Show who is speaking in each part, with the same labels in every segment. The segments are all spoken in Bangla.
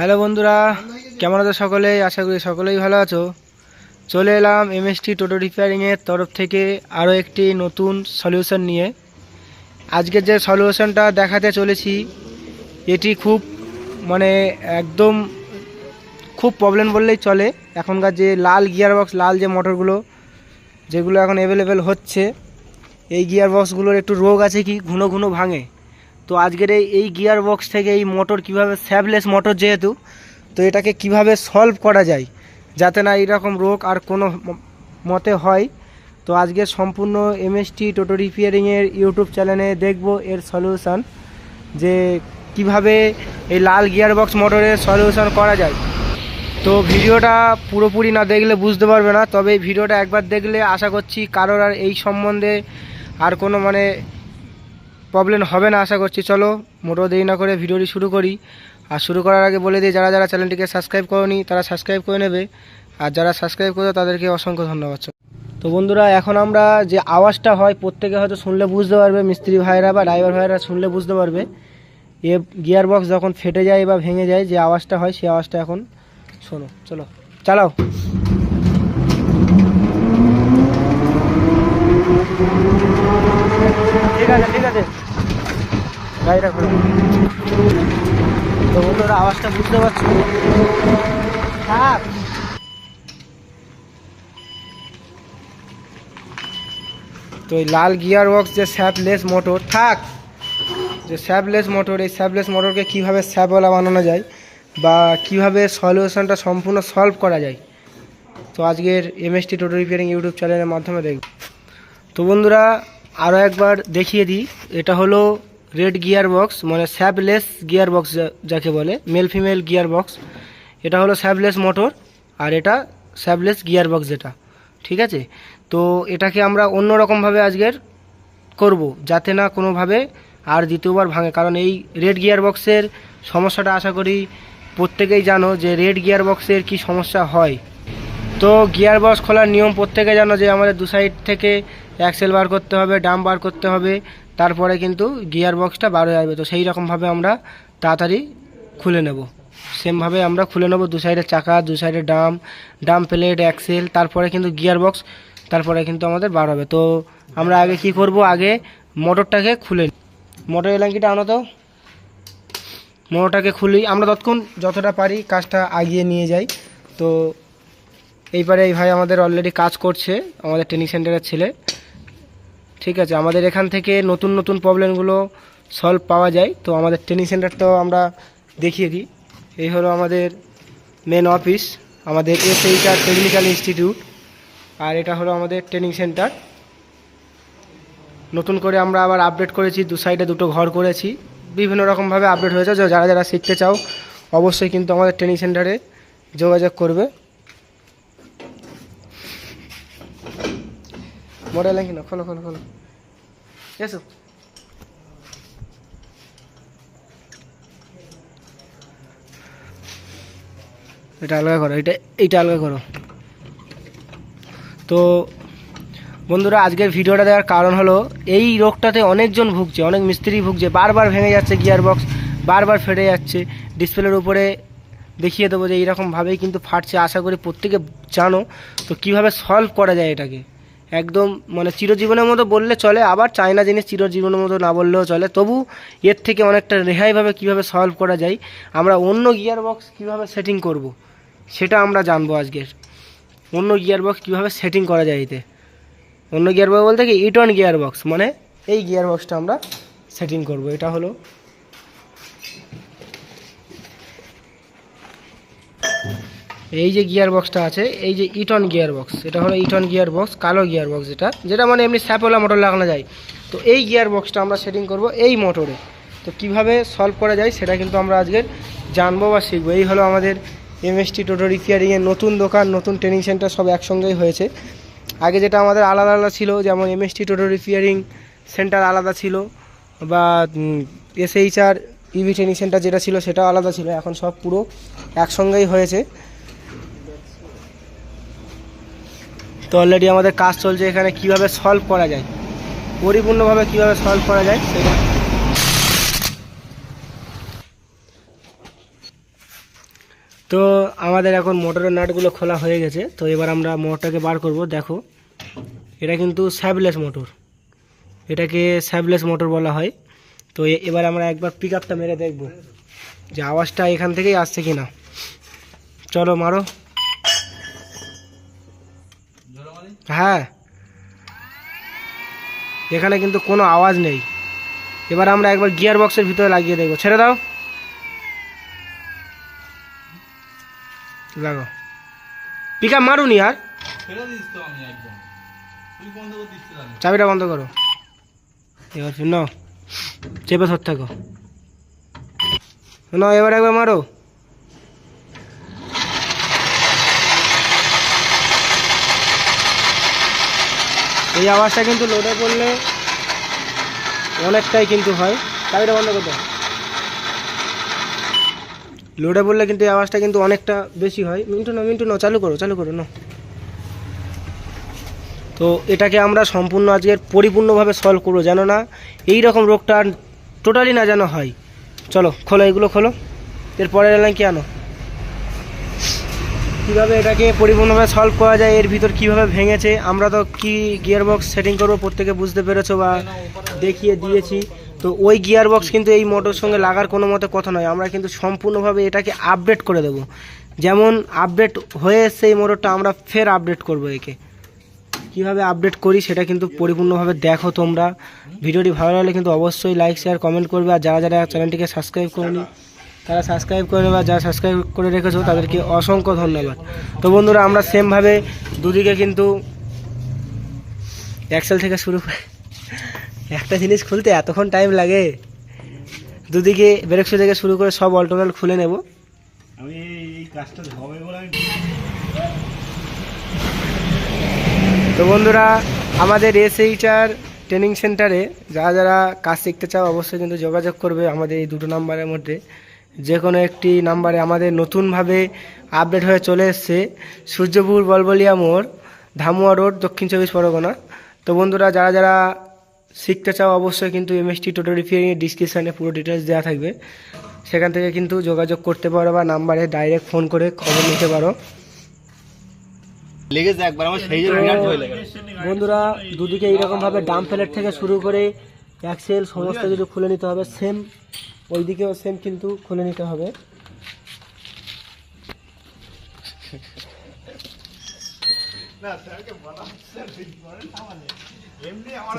Speaker 1: হ্যালো বন্ধুরা, কেমন আছো সকলেই আশা করি সকলেই ভালো আছো। চলে এলাম এমএসটি টোটো রিপেয়ারিংয়ের তরফ থেকে আরও একটি নতুন সলিউশন নিয়ে। আজকে যে সলিউশনটা দেখাতে চলেছি, এটি খুব মানে একদম খুব প্রবলেম বললেই চলে। এখনকার যে লাল গিয়ার বক্স লাল যে মোটরগুলো যেগুলো এখন অ্যাভেলেবেল হচ্ছে, এই গিয়ার বক্সগুলোর একটু রোগ আছে কি? ঘুনো ঘুনো ভাঙে। তো আজকের এই এই গিয়ার বক্স থেকে এই মোটর কীভাবে স্যাবলেস মোটর যেহেতু, তো এটাকে কীভাবে সলভ করা যায়, যাতে না এইরকম রোগ আর কোনো মতে হয়, তো আজকে সম্পূর্ণ এমএসটি টোটো রিপেয়ারিংয়ের ইউটিউব চ্যানেলে দেখব এর সলিউশান যে কীভাবে এই লাল গিয়ার বক্স মোটরের সলিউশন করা যায়। তো ভিডিওটা পুরোপুরি না দেখলে বুঝতে পারবে না, তবে এই ভিডিওটা একবার দেখলে আশা করছি কারোর আর এই সম্বন্ধে আর কোনো মানে প্রবলেম হবে না, আশা করছি। চলো মোটো দেরি না করে ভিডিওটি শুরু করি। আর শুরু করার আগে বলে দিই, যারা যারা চ্যানেলটিকে সাবস্ক্রাইব করনি, তারা সাবস্ক্রাইব করে নেবে। আর যারা সাবস্ক্রাইব করবে তাদেরকে অসংখ্য ধন্যবাদ। তো বন্ধুরা, এখন আমরা যে আওয়াজটা হয়, প্রত্যেকে হয়তো শুনলে বুঝতে পারবে, মিস্ত্রি ভাইরা বা ড্রাইভার ভাইরা শুনলে বুঝতে পারবে। এ গিয়ার বক্স যখন ফেটে যায় বা ভেঙে যায়, যে আওয়াজটা হয়, সেই আওয়াজটা এখন শোনো, চলো। চালাও। ঠিক আছে তো বন্ধুরা, আওয়াজটা বুঝতে পারছ? থাক তো এই লাল গিয়ার বক্স যে স্যাপলেস মোটর, থাক, যে স্যাপলেস মোটর, এই স্যাপলেস মোটরকে কীভাবে স্যাপওয়ালা বানানো যায় বা কীভাবে সলিউশনটা সম্পূর্ণ সলভ করা যায়, তো আজকের এমএসটি টোটো রিপেয়ারিং ইউটিউব চ্যানেলের মাধ্যমে দেখব। তো বন্ধুরা আরও একবার দেখিয়ে দিই। এটা হলো রেড গিয়ার বক্স মানে স্যাবলেস গিয়ার বক্স যাকে বলে মেল ফিমেল গিয়ার বক্স এটা হলো স্যাবলেস মোটর আর এটা স্যাবলেস গিয়ার বক্স যেটা, ঠিক আছে? তো এটাকে আমরা অন্য রকমভাবে আজকের করব, যাতে না কোনোভাবে আর দ্বিতীয়বার ভাঙে। কারণ এই রেড গিয়ার বক্সের সমস্যাটা আশা করি প্রত্যেকেই জানো যে রেড গিয়ার বক্সের কি সমস্যা হয়। তো গিয়ার বক্স খোলার নিয়ম প্রত্যেকে জানো যে আমাদের দু সাইড থেকে অ্যাক্সেল বার করতে হবে ডাম বার করতে হবে, তারপরে কিন্তু গিয়ার বক্সটা বার হয়ে আসবে। তো সেই রকমভাবে আমরা তাড়াতাড়ি খুলে নেব। সেমভাবে আমরা খুলে নেব দু সাইডের চাকা, দু সাইডের ডাম ডাম প্লেট অ্যাক্সেল তারপরে কিন্তু গিয়ার বক্স তারপরে কিন্তু আমাদের বার হবে। তো আমরা আগে কি করব? আগে মোটরটাকে খুলে। মোটর এলাঙ্কিটা আনো তো। মোটরটাকে খুলি। আমরা ততক্ষণ যতটা পারি কাজটা আগিয়ে নিয়ে যাই। তো এইবারে এই ভাই আমাদের অলরেডি কাজ করছে, আমাদের ট্রেনিং সেন্টারের ছেলে। ঠিক আছে, আমাদের এখান থেকে নতুন নতুন প্রবলেমগুলো সলভ পাওয়া যায়। তো আমাদের ট্রেনিং সেন্টারটাও আমরা দেখিয়ে দিই। এই হলো আমাদের মেন অফিস আমাদের এসএইচআর টেকনিক্যাল ইনস্টিটিউট আর এটা হলো আমাদের ট্রেনিং সেন্টার নতুন করে আমরা আবার আপডেট করেছি, দু সাইডে দুটো ঘর করেছি। বিভিন্ন রকমভাবে আপডেট হয়েছে যারা যারা শিখতে চাও, অবশ্যই কিন্তু আমাদের ট্রেনিং সেন্টারে যোগাযোগ করবে। মডেল কি না, খোলো খোলো খোলো। এসো। এটা আলগা করো, এটা, এইটা আলগা করো। তো, বন্ধুরা, আজকের ভিডিওটা দেওয়ার কারণ হলো, এই রোগটাতে অনেকজন ভুগছে, অনেক মিস্ত্রি ভুগছে, বারবার ভেঙে যাচ্ছে গিয়ার বক্স বারবার ফেটে যাচ্ছে ডিসপ্লের উপরে দেখিয়ে দেবো যে এইরকমভাবেই কিন্তু ফাটছে। আশা করি প্রত্যেকে জানো, তো কীভাবে সলভ করা যায় এটাকে। একদম মানে চিরজীবনের মতো বললে চলে, আবার চায়না জিনিস চিরজীবনের মতো না বললেও চলে। তবু এর থেকে অনেকটা রেহাইভাবে কীভাবে সলভ করা যায়, আমরা অন্য গিয়ার বক্স কীভাবে সেটিং করব, সেটা আমরা জানব আজকের অন্য গিয়ার বক্স কীভাবে সেটিং করা যায় এতে। অন্য গিয়ার বক্স বলতে কি ইটন গিয়ার বক্স মানে এই গিয়ার বক্সটা আমরা সেটিং করব। এটা হলো এই যে গিয়ার বক্সটা আছে, এই যে ইটন গিয়ার বক্স এটা হলো ইটন গিয়ার বক্স কালো গিয়ার বক্স যেটা যেটা মানে এমনি স্যাপওয়ালা মোটর লাগানো যায়। তো এই গিয়ার বক্সটা আমরা সেটিং করব এই মোটরে। তো কীভাবে সলভ করা যায় সেটা কিন্তু আমরা আজকের জানব বা শিখব। এই হলো আমাদের এমএসটি টোটো রিপেয়ারিংয়ের নতুন দোকান, নতুন ট্রেনিং সেন্টার সব একসঙ্গেই হয়েছে। আগে যেটা আমাদের আলাদা আলাদা ছিল, যেমন এমএসটি টোটো রিপেয়ারিং সেন্টার আলাদা ছিল, বা এসএইচআর ইভি ট্রেনিং সেন্টার যেটা ছিল সেটাও আলাদা ছিল, এখন সব পুরো একসঙ্গেই হয়েছে। তো অলরেডি আমাদের কাজ চলছে এখানে কীভাবে সলভ করা যায়। পরিপূর্ণভাবে কীভাবে সলভ করা যায় সেটা তো আমাদের এখন মোটরের নাটগুলো খোলা হয়ে গেছে। তো এবার আমরা মোটরটাকে বার করব, দেখো। এটা কিন্তু স্যাবলেস মোটর এটাকে স্যাবলেস মোটর বলা হয়। তো এবার আমরা একবার পিক মেরে দেখব যে আওয়াজটা এখান থেকেই আসছে কি না চলো মারো। হ্যাঁ। এখানে কিন্তু কোনো আওয়াজ নেই। এবার আমরা একবার গিয়ার বক্সের ভিতরে লাগিয়ে দেখব। ছেড়ে দাও। লাগো। পিক আপ মারুনি আর। চাবিটা বন্ধ করো। এবার শুন। চেপে ধর থাকো। শোনো এবার একবার মারো। এই আওয়াজটা কিন্তু লোডে পড়লে অনেকটাই কিন্তু হয়। চাবিটা বন্ধ করতে লোডে পড়লে কিন্তু এই আওয়াজটা কিন্তু অনেকটা বেশি হয়। মিন্টু না মিন্টু না চালু করো চালু করো না তো এটাকে আমরা সম্পূর্ণ আজকের পরিপূর্ণভাবে সলভ করব যেন না? এই রকম রোগটা টোটালি না যেন হয়। চলো, খোলো, এগুলো খোলো। এরপরে এলাম কি আনো? কীভাবে এটাকে পরিপূর্ণভাবে সলভ করা যায়, এর ভিতর কীভাবে ভেঙেছে, আমরা তো কি গিয়ার বক্স সেটিং করব প্রত্যেকে বুঝতে পেরেছ বা দেখিয়ে দিয়েছি। তো ওই গিয়ার বক্স কিন্তু এই মোটর সঙ্গে লাগার কোনো মতে কথা নয়, আমরা কিন্তু সম্পূর্ণভাবে এটাকে আপডেট করে দেবো। যেমন আপডেট হয়ে এসছে এই মোটরটা আমরা ফের আপডেট করব একে। কীভাবে আপডেট করি সেটা কিন্তু পরিপূর্ণভাবে দেখো তোমরা। ভিডিওটি ভালো লাগলে কিন্তু অবশ্যই লাইক শেয়ার কমেন্ট করবে। আর যারা যারা চ্যানেলটিকে সাবস্ক্রাইব করেনি তারা সাবস্ক্রাইব করে আর যারা সাবস্ক্রাইব করে রেখেছো তাদেরকে অসংখ্য ধন্যবাদ। তো বন্ধুরা আমরা সেমভাবে দুদিকে কিন্তু এক্সেল থেকে শুরু করে একটা জিনিস খুলতে এতক্ষণ টাইম লাগে। দুদিকে ব্রেকশো থেকে শুরু করে সব অল্টোনাল খুলে নেব।
Speaker 2: আমি এই কাজটা হবে বলে আমি
Speaker 1: তো বন্ধুরা আমাদের এসএইচআর ট্রেনিং সেন্টারে যারা যারা কাজ শিখতে চাও অবশ্যই কিন্তু যোগাযোগ করবে আমাদের এই দুটো নাম্বারের মধ্যে। যে কোনো একটি নাম্বারে আমাদের নতুনভাবে আপডেট হয়ে চলে এসছে। সূর্যপুর বলবলিয়া মোড় ধামুয়া রোড দক্ষিণ চব্বিশ পরগনা। তো বন্ধুরা যারা যারা শিখতে চাও অবশ্যই কিন্তু এমএসটি টোটো রিপেয়ারিংয়ের ডিসক্রিপশানে পুরো ডিটেলস দেওয়া থাকবে। সেখান থেকে কিন্তু যোগাযোগ করতে পারো বা নাম্বারে ডাইরেক্ট ফোন করে খবর নিতে পারো। বন্ধুরা দুদিকে এইরকম ভাবে ডাম প্লেট থেকে শুরু করে অ্যাক্সেল সমস্ত কিছু খুলে নিতে হবে। সেম ওইদিকেও সেম কিন্তু খুলে নিতে হবে।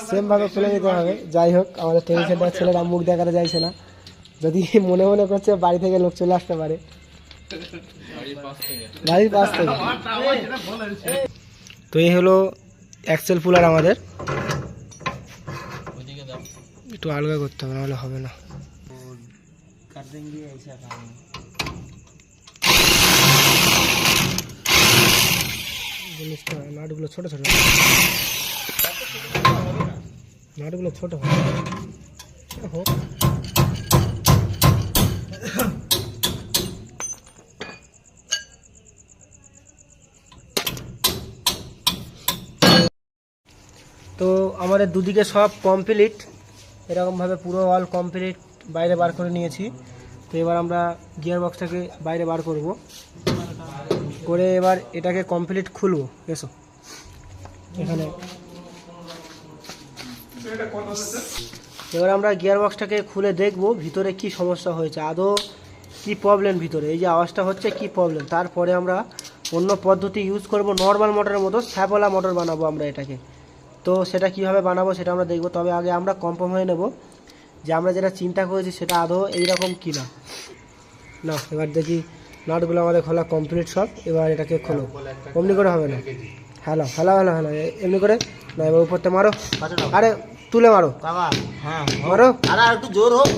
Speaker 1: সেম ভাবে খুলে নিতে হবে। যাই হোক আমাদের ট্রেনিং সেন্টার ছেলেরা মুখ দেখাতে চাইছে না। যদি মনে মনে করছে বাড়ি থেকে লোক চলে আসতে পারে। বাড়ির পাশ থেকে। তো এই। হলো অ্যাক্সেল পুলার আমাদের। একটু আলগা করতে হবে নাহলে হবে না। জিনিসটা, নাটগুলো ছোট ছোট। নাটগুলো ছোট হোক। তো আমাদের দুদিকে সব কমপ্লিট এরকমভাবে পুরো অল কমপ্লিট বাইরে বার করে নিয়েছি। তো এবার আমরা গিয়ার বক্সটাকে বাইরে বার করব। করে এবার এটাকে কমপ্লিট খুলবো। এসো। এখানে। এবার আমরা গিয়ার বক্সটাকে খুলে দেখব ভিতরে কি সমস্যা হয়েছে। আদৌ কি প্রবলেম ভিতরে? এই যে আওয়াজটা হচ্ছে কি প্রবলেম তারপরে আমরা অন্য পদ্ধতি ইউজ করব। নর্মাল মোটরের মতো স্যাপওয়ালা মোটর বানাবো আমরা এটাকে। তো সেটা কীভাবে বানাবো সেটা আমরা দেখব। তবে আগে আমরা কনফার্ম হয়ে নেব। যে আমরা যেটা চিন্তা করেছি সেটা আদৌ এইরকম কি না না এবার দেখি নাটগুলো আমাদের খোলা কমপ্লিট সব এবার এটাকে খোলো। অমনি করে হবে না? হ্যালো হ্যালো হ্যালো হ্যালো এমনি করে? না এবার উপরতে মারো। আরে তুলে মারো।
Speaker 2: হ্যাঁ
Speaker 1: মারো।
Speaker 2: আরে একটু জোর হোক।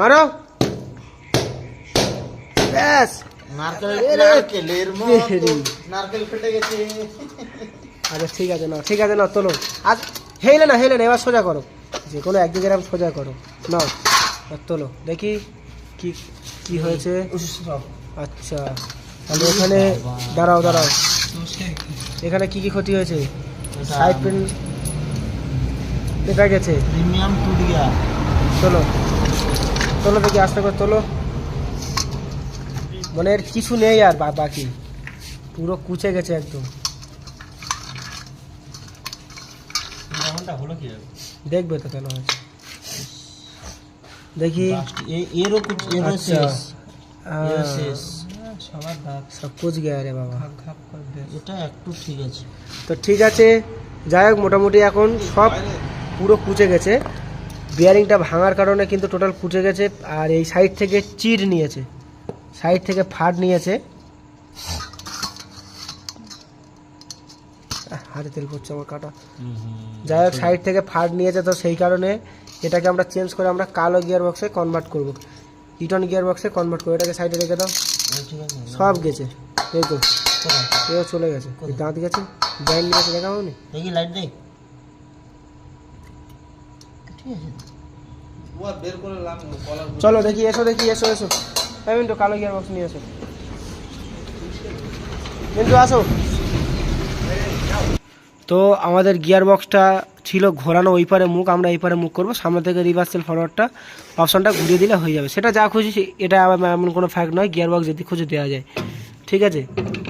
Speaker 1: মারো। ব্যাস। আচ্ছা ঠিক আছে না ঠিক আছে না তোলো। আজ হেলে না হেলে না এবার সোজা করো। যে কোনো একদিকে এরকম সোজা করো। না আর তোলো। দেখি কি কি হয়েছে। আচ্ছা তাহলে এখানে দাঁড়াও দাঁড়াও। এখানে কি কি ক্ষতি হয়েছে? সাইড পেন এটা গেছে।
Speaker 2: প্রিমিয়াম টুট গিয়া
Speaker 1: তোলো তোলো দেখি আস্তে করে তোলো। মানে এর কিছু নেই আর বাকি। পুরো কুচে গেছে একদম।
Speaker 2: হলো কি
Speaker 1: দেখবে তো কেন হয়েছে দেখি।
Speaker 2: এরও কুছ এরও
Speaker 1: আচ্ছা।
Speaker 2: শেষ। এরও শেষ। সবার দাঁত
Speaker 1: সব কুচ গেয়া রে বাবা।
Speaker 2: খাপ খাপ করে দে এটা একটু ঠিক আছে।
Speaker 1: তো ঠিক আছে যাই হোক মোটামুটি এখন সব পুরো কুচে গেছে। বিয়ারিংটা ভাঙার কারণে কিন্তু টোটাল কুচে গেছে। আর এই সাইড থেকে চির নিয়েছে। সাইড থেকে ফাট নিয়েছে। হাতে তেল পড়ছে আমার কাটা। যাই হোক সাইড থেকে ফাট নিয়েছে তো সেই কারণে এটাকে আমরা চেঞ্জ করে আমরা কালো গিয়ার বক্সে কনভার্ট করব। ইটন গিয়ার বক্সে কনভার্ট করব। এটাকে সাইডে রেখে দাও। সব গেছে। এই তো। এও চলে গেছে। দাঁত গেছে। ব্যান্ড নিয়েছে দেখা হয়নি?
Speaker 2: দেখি লাইট দে
Speaker 1: চলো দেখি এসো দেখি এসো এসো। এই মিন্টু কালো গিয়ার বক্স নিয়ে এসো। মিন্টু আসো। তো আমাদের গিয়ার বক্সটা ছিল ঘোরানো ওই পারে মুখ আমরা এই পারে মুখ করব। সামনে থেকে রিভার্সেল ফরওয়ার্ডটা অপশনটা ঘুরিয়ে দিলে হয়ে যাবে। সেটা যা খুশি এটা আবার এমন কোনো ফ্যাক্ট নয় গিয়ার বক্স যদি খুঁজে দেওয়া যায়। ঠিক আছে?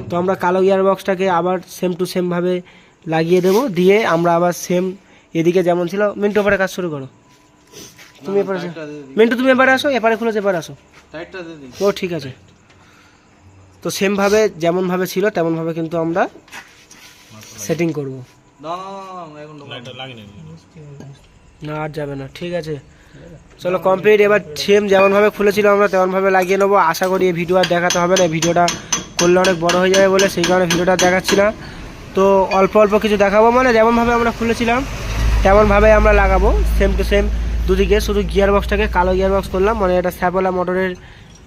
Speaker 1: তো আমরা কালো গিয়ার বক্সটাকে আবার সেম টু সেমভাবে লাগিয়ে দেবো দিয়ে আমরা আবার সেম এদিকে যেমন ছিল মিন্টু এপারে কাজ শুরু করো। তুমি এপারে। মিন্টু তুমি এবারে আসো এপারে খুলেছে এবারে আসো। ও ঠিক আছে। তো সেমভাবে যেমনভাবে ছিল তেমনভাবে কিন্তু আমরা সেটিং করব।
Speaker 2: না
Speaker 1: আর যাবে না ঠিক আছে। চলো কমপ্লিট এবার সেম যেমনভাবে খুলেছিল আমরা তেমনভাবে লাগিয়ে নেব। আশা করি এই ভিডিও আর দেখাতে হবে না। ভিডিওটা করলে অনেক বড় হয়ে যাবে বলে সেই কারণে ভিডিওটা দেখাচ্ছি না। তো অল্প অল্প কিছু দেখাবো মানে যেমনভাবে আমরা খুলেছিলাম তেমনভাবে আমরা লাগাবো। সেম টু সেম দুদিকে শুধু গিয়ার বক্সটাকে কালো গিয়ার বক্স করলাম। মানে এটা স্যাপোলা মোটরের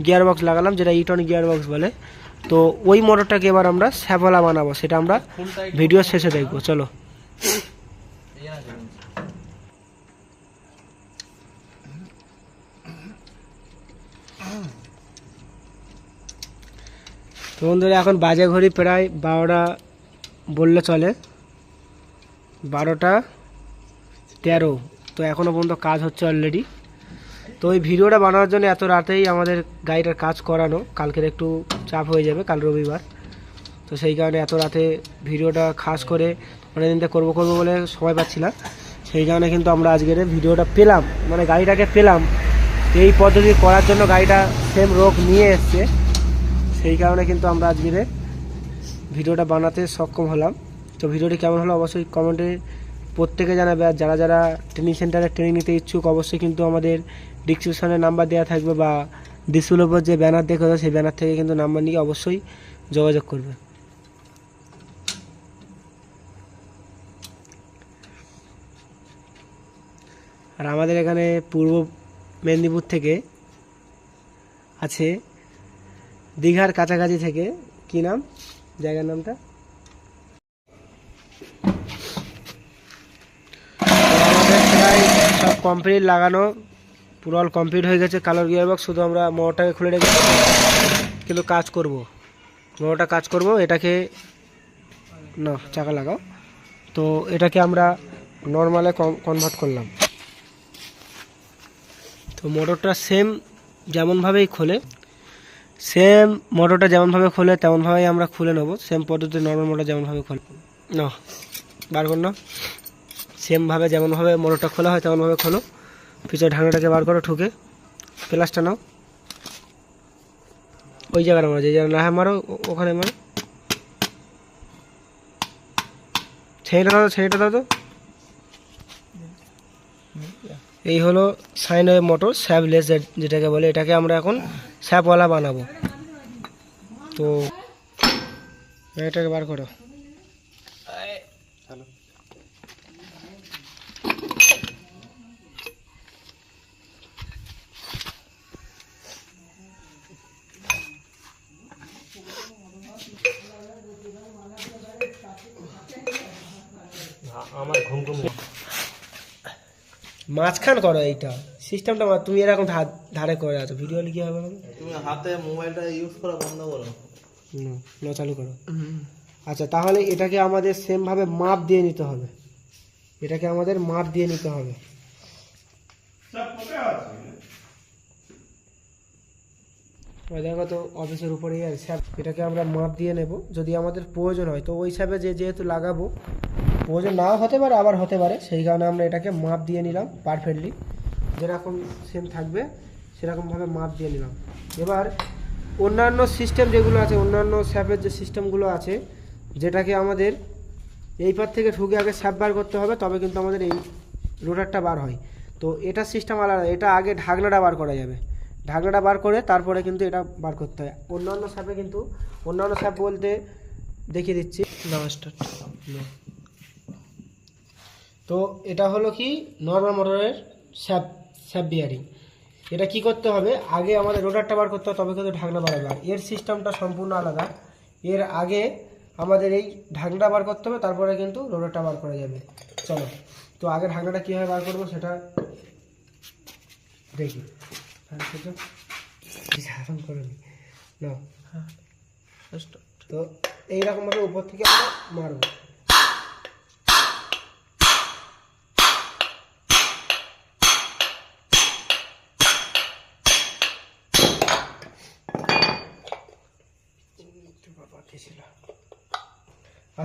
Speaker 1: গিয়ার বক্স লাগালাম যেটা ইটন গিয়ার বক্স বলে। তো ওই মোটরটাকে এবার আমরা স্যাপোলা বানাবো, সেটা আমরা ভিডিও শেষে দেখব, চলো। তো বন্ধুরা, এখন বাজে ঘড়ি প্রায় বারোটা বললে চলে। বারোটা তেরো, তো এখনও পর্যন্ত কাজ হচ্ছে অলরেডি তো এই ভিডিওটা বানানোর জন্য এত রাতেই আমাদের গাড়িটার কাজ করানো। কালকের একটু চাপ হয়ে যাবে, কাল রবিবার। তো সেই কারণে এত রাতে ভিডিওটা খাস করে অনেকদিন থেকে করব করব বলে সময় পাচ্ছি না। সেই কারণে কিন্তু আমরা আজকের ভিডিওটা পেলাম মানে গাড়িটাকে পেলাম। এই পদ্ধতি করার জন্য গাড়িটা সেম রোগ নিয়ে এসছে। সেই কারণে কিন্তু আমরা আজকের ভিডিওটা বানাতে সক্ষম হলাম। তো ভিডিওটি কেমন হলো অবশ্যই কমেন্টে প্রত্যেকে জানাবে। আর যারা যারা ট্রেনিং সেন্টারে ট্রেনিং নিতে ইচ্ছুক, অবশ্যই কিন্তু আমাদের ডিসক্রিপশনে নাম্বার দেওয়া থাকবে বা ডিসপ্লের উপর যে ব্যানার দেখে সেই ব্যানার থেকে কিন্তু নাম্বার নিয়ে অবশ্যই যোগাযোগ করবে। আর আমাদের এখানে পূর্ব মেদিনীপুর থেকে আছে দীঘার কাছাকাছি থেকে। কি নাম? জায়গার নামটা? সব কমপ্লিট লাগানো। পুরো অল কমপ্লিট হয়ে গেছে কালার গিয়ার বক্স শুধু আমরা মোটরটাকে খুলে রেখেছি কিন্তু কাজ করব। মোটরটা কাজ করব, এটাকে না, চাকা লাগাও। তো এটাকে আমরা নর্মালে কনভার্ট করলাম। তো মোটরটা সেম যেমনভাবেই খোলে সেম মোটরটা যেমনভাবে খোলে, তেমনভাবেই আমরা খুলে নেব। সেম পদ্ধতি নর্মাল মোটর যেমনভাবে খোলে। না, বার কর না। সেমভাবে যেমনভাবে মোটরটা খোলা হয়, তেমনভাবে খোলো। পিছনে ঢাকনাটাকে বার করো ঠুকে প্লাসটা নাও। ওই জায়গাটা মারো যে জায়গা না মারো ওখানে মারো। ছেড়েটা দাও ছেড়েটা দাও তো। এই হলো সাইন ওয়েভ মোটর স্যাবলেস যেটাকে বলে, এটাকে আমরা এখন স্যাপওয়ালা বানাবো। তো, এটাকে বার করো। মাঝখান করো এইটা। সিস্টেমটা তুমি এরকম ধারে করে আছো। ভিডিও হলে কি হবে
Speaker 2: তুমি হাতে মোবাইলটা ইউজ করা বন্ধ করো।
Speaker 1: হুম, না চালু করো। আচ্ছা তাহলে এটাকে আমাদের সেমভাবে মাপ দিয়ে নিতে হবে। এটাকে আমাদের মাপ দিয়ে নিতে হবে। ওই দেখো তো অফিসের উপরেই আর স্যাপ এটাকে আমরা মাপ দিয়ে নেব। যদি আমাদের প্রয়োজন হয় তো ওই হিসাবে যে যেহেতু লাগাবো প্রয়োজন নাও হতে পারে আবার হতে পারে। সেই কারণে আমরা এটাকে মাপ দিয়ে নিলাম পারফেক্টলি যেরকম সেম থাকবে সেরকমভাবে মাপ দিয়ে নিলাম। এবার অন্যান্য সিস্টেম যেগুলো আছে অন্যান্য স্যাপের যে সিস্টেমগুলো আছে যেটাকে আমাদের এই পার থেকে ঠুকে আগে স্যাপ বার করতে হবে তবে কিন্তু আমাদের এই রোটারটা বার হয়। তো এটা সিস্টেম আলাদা এটা আগে ঢাকনাটা বার করা যাবে। ঢাকনাটা বার করে তারপরে কিন্তু এটা বার করতে হয়। অন্যান্য স্যাপে কিন্তু অন্যান্য স্যাপ বলতে দেখিয়ে দিচ্ছি। স্টার্ট তো এটা হলো কি? নর্মাল মোটরের স্যাপ স্যাপ বিয়ারিং এটা কি করতে হবে? আগে আমাদের রোটারটা বার করতে হবে তবে কিন্তু ঢাকনা বার হবে আর এর সিস্টেমটা সম্পূর্ণ আলাদা। এর আগে আমাদের এই ঢাকনাটা বার করতে হবে তারপরে কিন্তু রোটারটা বার করা যাবে। চলো। তো আগে ঢাকনাটা কীভাবে বার করব সেটা দেখি। হ্যাঁ নি। নাও। তো এইরকমভাবে উপর থেকে আমরা মারবো।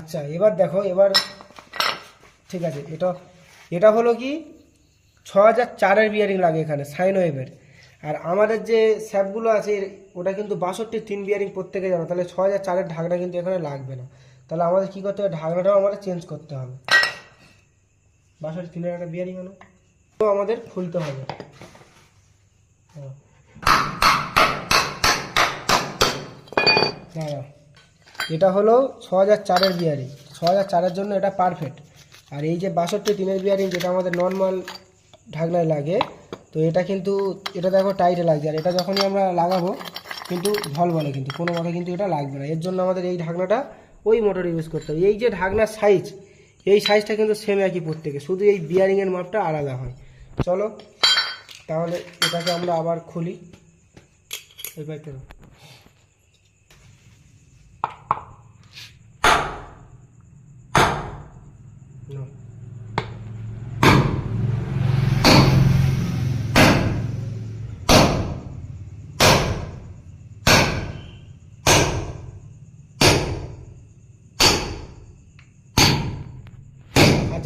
Speaker 1: আচ্ছা এবার দেখো, এবার ঠিক আছে, এটা এটা হলো কি? ছ হাজার চারের বিয়ারিং লাগে এখানে সাইন ওয়েভের আর আমাদের যে স্যাপগুলো আছে ওটা কিন্তু বাষট্টি তিন বিয়ারিং প্রত্যেকে যাবে তাহলে ছ হাজার চারের ঢাকনা কিন্তু এখানে লাগবে না। তাহলে আমাদের কী করতে হবে? ঢাকনাটাও আমাদের চেঞ্জ করতে হবে। বাষট্টি তিনের একটা বিয়ারিং হলো। তো আমাদের খুলতে হবে। হ্যাঁ। এটা হলো ছ হাজার চারের বিয়ারিং ছ হাজার চারের জন্য এটা পারফেক্ট আর এই যে বাষট্টি তিনের বিয়ারিং যেটা আমাদের নর্মাল ঢাকনায় লাগে, তো এটা কিন্তু, এটা দেখো টাইটে লাগছে। আর এটা যখনই আমরা লাগাবো, কিন্তু ভল বলে কিন্তু, কোনো মতে কিন্তু এটা লাগবে না। এর জন্য আমাদের এই ঢাকনাটা ওই মোটর ইউজ করতে হবে। এই যে ঢাকনার সাইজ এই সাইজটা কিন্তু সেম একই প্রত্যেকে। শুধু এই বিয়ারিংয়ের মাপটা আলাদা হয়। চলো, তাহলে এটাকে আমরা আবার খুলি। ওই পাইপটা দাও। No.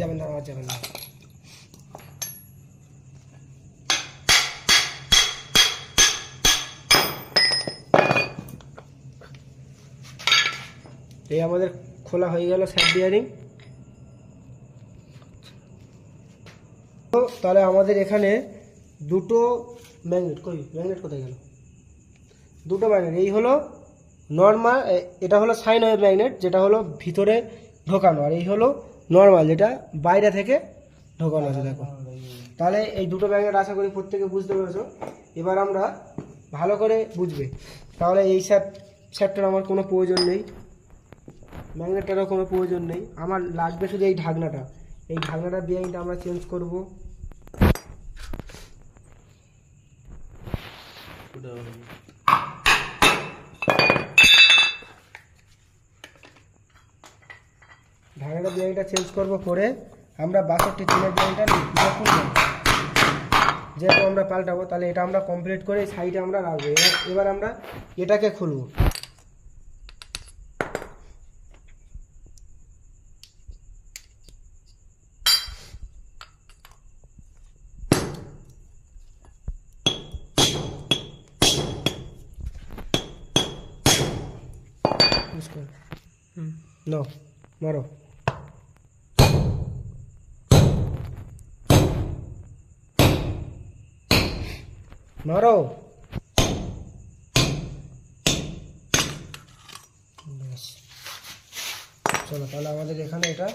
Speaker 1: যাবেন না আর যাবেন না। এই আমাদের খোলা হয়ে গেল স্যাপ বিয়ারিং। তাহলে আমাদের এখানে দুটো ম্যাগনেট, কই, ম্যাগনেট কোথায় গেল? দুটো ম্যাগনেট, এই হলো নর্মাল এটা হলো সাইন ওয়েভ ম্যাগনেট যেটা হলো ভিতরে ঢোকানো, আর এই হলো নর্মাল যেটা বাইরে থেকে ঢোকানো আছে, দেখো। তাহলে এই দুটো ম্যাগনেট আশা করি প্রত্যেকে বুঝতে পেরেছ। এবার আমরা ভালো করে বুঝবে। তাহলে এই স্যাপ, স্যাপটার আমার কোনো প্রয়োজন নেই। ম্যাগনেটটারও কোনো প্রয়োজন নেই। আমার লাগবে শুধু এই ঢাকনাটা। এই ঢাকনাটার বিয়ারিংটা আমরা চেঞ্জ করব। ঢাকনাটা বিয়ারিংটা চেঞ্জ করব করে আমরা বাষট্টি তিনের বিয়ারিংটা নেব। যেহেতু আমরা পাল্টাবো তাহলে এটা আমরা কমপ্লিট করে সাইডে আমরা রাখব। এবার আমরা এটাকে খুলবো। No, মারো। মারো। ব্যাস। চলো, তাহলে আমাদের এখানে এটা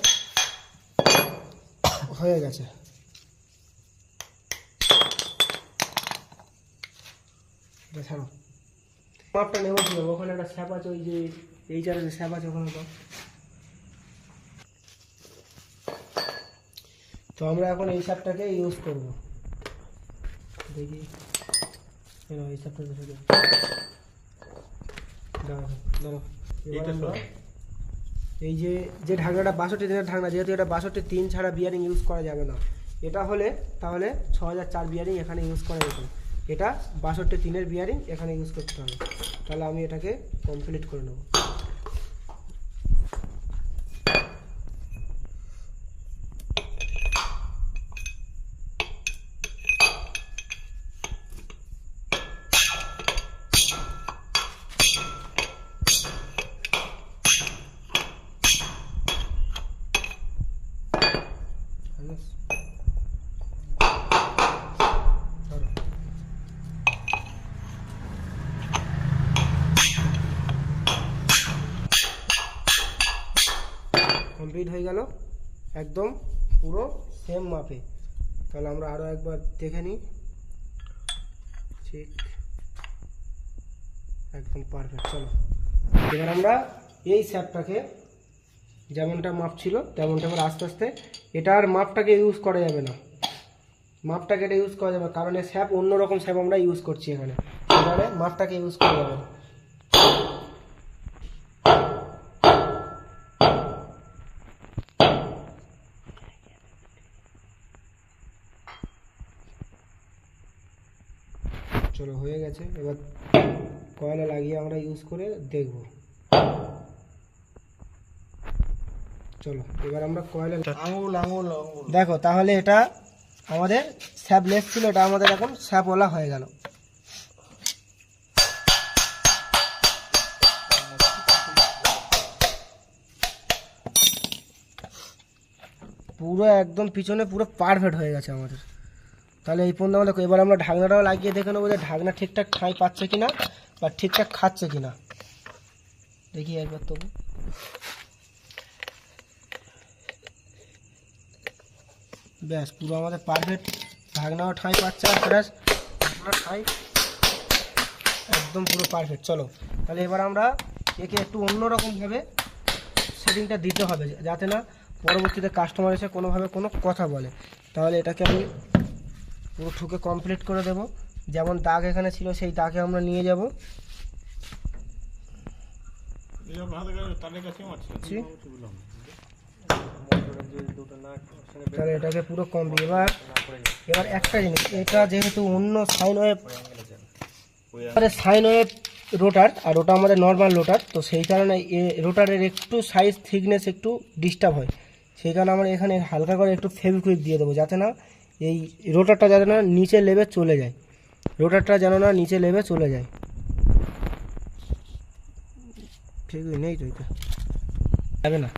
Speaker 1: হয়ে গেছে। ছাড়ো। মাপটা নেব কি? ওখানে একটা স্যাপ আছে, ওই যে এই চারে যে স্যাপ আছে ওখানে তো তো আমরা এখন এই স্যাপটাকে ইউজ করব। দেখি। এই স্যাপটা দেখে দাও দাঁড়াও, দাঁড়াও। এই যে যে ঢাকনাটা বাষট্টি দিনের ঢাকনা যেহেতু এটা বাষট্টি তিন ছাড়া বিয়ারিং ইউজ করা যাবে না। এটা হলে তাহলে ছ হাজার চার বিয়ারিং এখানে ইউজ করা যেত। এটা বাষট্টি তিনের বিয়ারিং এখানে ইউজ করতে হবে। তাহলে আমি এটাকে কমপ্লিট করে নেব। কমপ্লিট হয়ে গেল। একদম পুরো সেম মাপে। তাহলে আমরা আরও একবার দেখে নিই। ঠিক। একদম পারফেক্ট চলো। এবার আমরা এই স্যাপটাকে যেমনটা মাপ ছিল, তেমনটা এবার আস্তে আস্তে এটার মাপটাকে ইউজ করা যাবে না। মাপটাকে এটা ইউজ করা যাবে কারণ এই স্যাপ অন্যরকম স্যাপ আমরা ইউজ করছি এখানে। এবারে মাপটাকে ইউজ করা যাবে না চলো হয়ে গেছে এবার কয়লা লাগিয়ে আমরা ইউজ করে দেখব। চলো এবার আমরা কয়লা
Speaker 2: আঙুল আঙুল আঙুল।
Speaker 1: দেখো তাহলে এটা আমাদের স্যাপলেস ছিল এটা আমাদের এখন স্যাপওয়ালা হয়ে গেল। পুরো একদম পিছনে পুরো পারফেক্ট হয়ে গেছে আমাদের। তাহলে এই পর্যন্ত আমরা এবার আমরা ঢাকনাটাও লাগিয়ে দেখে নেব যে ঢাকনা ঠিকঠাক ঠাঁই পাচ্ছে কিনা বা ঠিকঠাক খাচ্ছে কিনা। দেখি একবার তবু। ব্যাস, পুরো আমাদের পারফেক্ট ঢাকনাও ঠাঁই পাচ্ছে আর প্লাস ঢাকনা ঠাঁই। একদম পুরো পারফেক্ট চলো, তাহলে এবার আমরা একে একটু অন্যরকমভাবে সেটিংটা দিতে হবে, যাতে না পরবর্তীতে কাস্টমার এসে কোনোভাবে কোনো কথা বলে। তাহলে এটাকে আমি পুরো ঠুকে কমপ্লিট করে দেব। যেমন দাগ এখানে ছিল সেই দাগে আমরা নিয়ে যাব। তাহলে এটাকে পুরো কম এবার এবার একটা জিনিস এটা যেহেতু অন্য sine wave sine wave rotor আর ওটা আমাদের নর্মাল রোটার তো সেই কারণে এ রোটারের একটু সাইজ থিকনেস একটু ডিস্টার্ব হয়। সেই কারণে আমরা এখানে হালকা করে একটু ফেভিকুইক দিয়ে দেবো যাতে না এই রোটারটা যেন না নিচে লেবে চলে যায়। রোটারটা যেন না নিচে লেবে চলে যায়। ফেভিকুইক নেই তো যাবে না।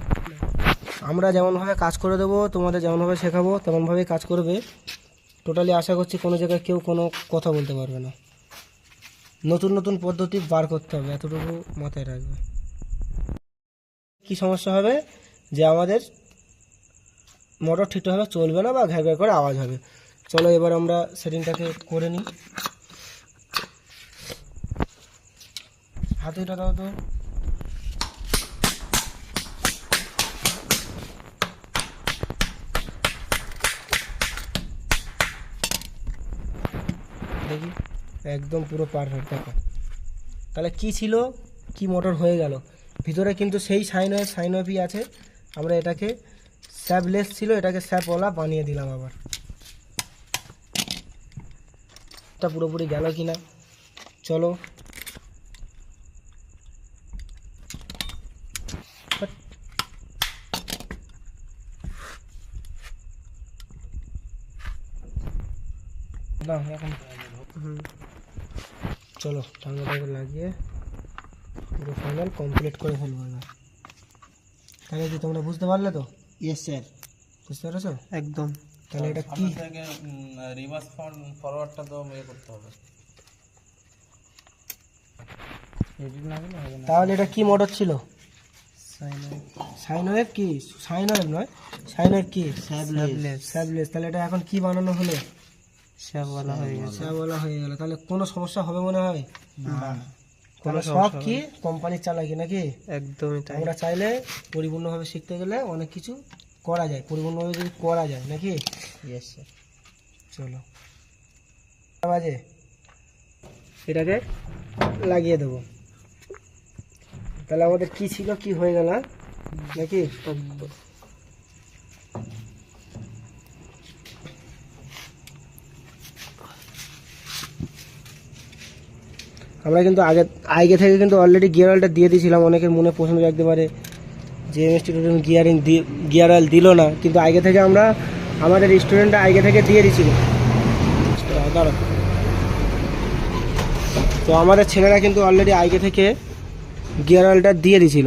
Speaker 1: আমরা যেমনভাবে কাজ করে দেবো, তোমাদের যেমনভাবে শেখাবো, তেমনভাবেই কাজ করবে। টোটালি আশা করছি কোনো জায়গায় কেউ কোনো কথা বলতে পারবে না। নতুন নতুন পদ্ধতি বার করতে হবে, এতটুকু মাথায় রাখবে। কি সমস্যা হবে? যে আমাদের মোটর ঠিকঠাকভাবে চলবে না বা ঘ্যার ঘ্যার করে আওয়াজ হবে। চলো এবার আমরা সেটিংটাকে করে নিই। হাতে এটা দাও তো। দেখি, একদম পুরো পারফেক্ট দেখো। তাহলে কি ছিল? কি মোটর হয়ে গেল? ভিতরে কিন্তু সেই সাইন সাইন ওয়েভই আছে। আমরা এটাকে স্যাবলেস ছিল, এটাকে স্যাপওয়ালা বানিয়ে দিলাম আবার। এটা পুরোপুরি গেল কি না চলো। বাট- না এখন হুম। চলো ঠান্ডাটাকে লাগিয়ে পুরো ফাইনাল কমপ্লিট করে ফেলব এবার। তাহলে কি তোমরা বুঝতে পারলে তো?
Speaker 3: ইয়েস স্যার
Speaker 1: বুঝতে পেরেছ?
Speaker 3: একদম।
Speaker 1: তাহলে এটা কি?
Speaker 2: রিভার্স ফরওয়ার্ডটা তো ইয়ে করতে হবে।
Speaker 1: তাহলে এটা কি মোটর ছিল?
Speaker 3: সাইন
Speaker 1: সাইন ওয়েভ কি? সাইন ওয়েভ নয়। সাইন ওয়েভ কি?
Speaker 3: স্যাবলেস
Speaker 1: স্যাবলেস তাহলে এটা এখন কি বানানো হলো?
Speaker 3: সব বলা হয়ে গেছে।
Speaker 1: স্যাবওয়ালা হয়ে গেল। তাহলে কোনো সমস্যা হবে মনে হয়?
Speaker 3: না।
Speaker 1: কোনো সব কি কোম্পানির চালাকি নাকি?
Speaker 3: একদমই তাই।
Speaker 1: আমরা চাইলে পরিপূর্ণভাবে শিখতে গেলে অনেক কিছু করা যায়। পরিপূর্ণভাবে যদি করা যায় নাকি?
Speaker 3: ইয়েস স্যার
Speaker 1: চলো। বাজে। এটাকে লাগিয়ে দেবো। তাহলে আমাদের কি ছিল কি হয়ে গেল হ্যাঁ? নাকি? আমরা কিন্তু আগে আগে থেকে কিন্তু অলরেডি গিয়ার অয়েলটা দিয়ে দিয়েছিলাম। অনেকের মনে প্রশ্ন রাখতে পারে যে এমএসটি টোটো গিয়ারিং গিয়ার অয়েল দিল না। কিন্তু আগে থেকে আমরা, আমাদের স্টুডেন্টরা আগে থেকে দিয়ে দিয়েছিল। তো আমাদের ছেলেরা কিন্তু অলরেডি আগে থেকে গিয়ার অয়েলটা দিয়ে দিছিল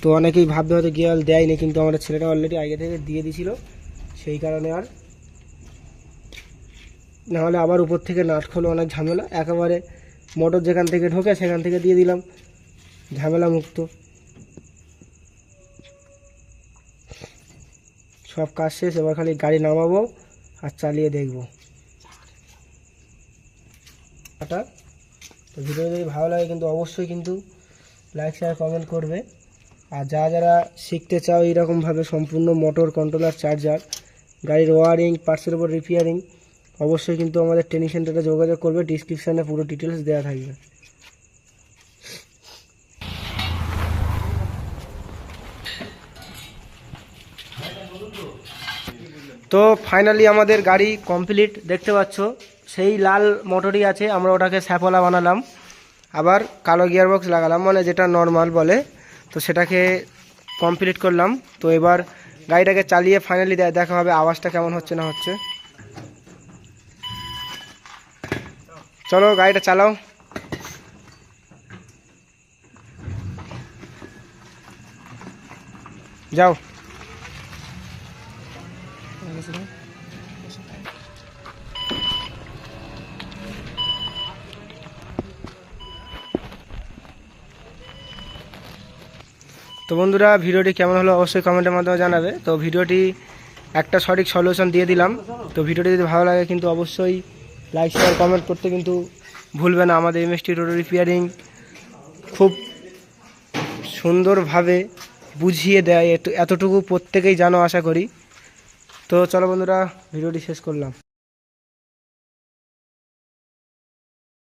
Speaker 1: তো অনেকেই ভাবতে হয়তো গিয়ার অয়েল দেয়নি, কিন্তু আমাদের ছেলেরা অলরেডি আগে থেকে দিয়ে দিছিল সেই কারণে আর নাহলে আবার উপর থেকে নাট খোলো, অনেক ঝামেলা। একেবারে মোটর যেখান থেকে ঢোকে সেখান থেকে দিয়ে দিলাম। ঝামেলা মুক্ত। সব কাজ শেষ, এবার খালি গাড়ি নামাবো আর চালিয়ে দেখব। টাটা। তো ভিডিও যদি ভালো লাগে কিন্তু অবশ্যই কিন্তু লাইক শেয়ার কমেন্ট করবে। আর যারা যারা শিখতে চাও এইরকমভাবে সম্পূর্ণ মোটর কন্ট্রোলার চার্জার গাড়ির ওয়ারিং পার্টসের উপর রিপেয়ারিং অবশ্যই কিন্তু আমাদের ট্রেনিং সেন্টারে যোগাযোগ করবে ডিসক্রিপশানে পুরো ডিটেলস দেওয়া থাকবে। তো ফাইনালি আমাদের গাড়ি কমপ্লিট দেখতে পাচ্ছ? সেই লাল মোটরই আছে, আমরা ওটাকে স্যাপলা বানালাম। আবার কালো গিয়ারবক্স লাগালাম মানে যেটা নর্মাল বলে। তো সেটাকে কমপ্লিট করলাম। তো এবার গাড়িটাকে চালিয়ে ফাইনালি দেখা হবে আওয়াজটা কেমন হচ্ছে না হচ্ছে। চলো, গাড়িটা চালাও। যাও। তো বন্ধুরা, ভিডিওটি কেমন হলো অবশ্যই কমেন্টের মাধ্যমে জানাবে। তো ভিডিওটি একটা সঠিক সলিউশন দিয়ে দিলাম। তো ভিডিওটি যদি ভালো লাগে, কিন্তু অবশ্যই লাইক শেয়ার কমেন্ট করতে কিন্তু ভুলবে না। আমাদের এমএসটি রোড রিপেয়ারিং খুব সুন্দরভাবে বুঝিয়ে দেয়। এত- এতটুকু প্রত্যেকেই জানো, আশা করি। তো চলো বন্ধুরা, ভিডিওটি শেষ করলাম।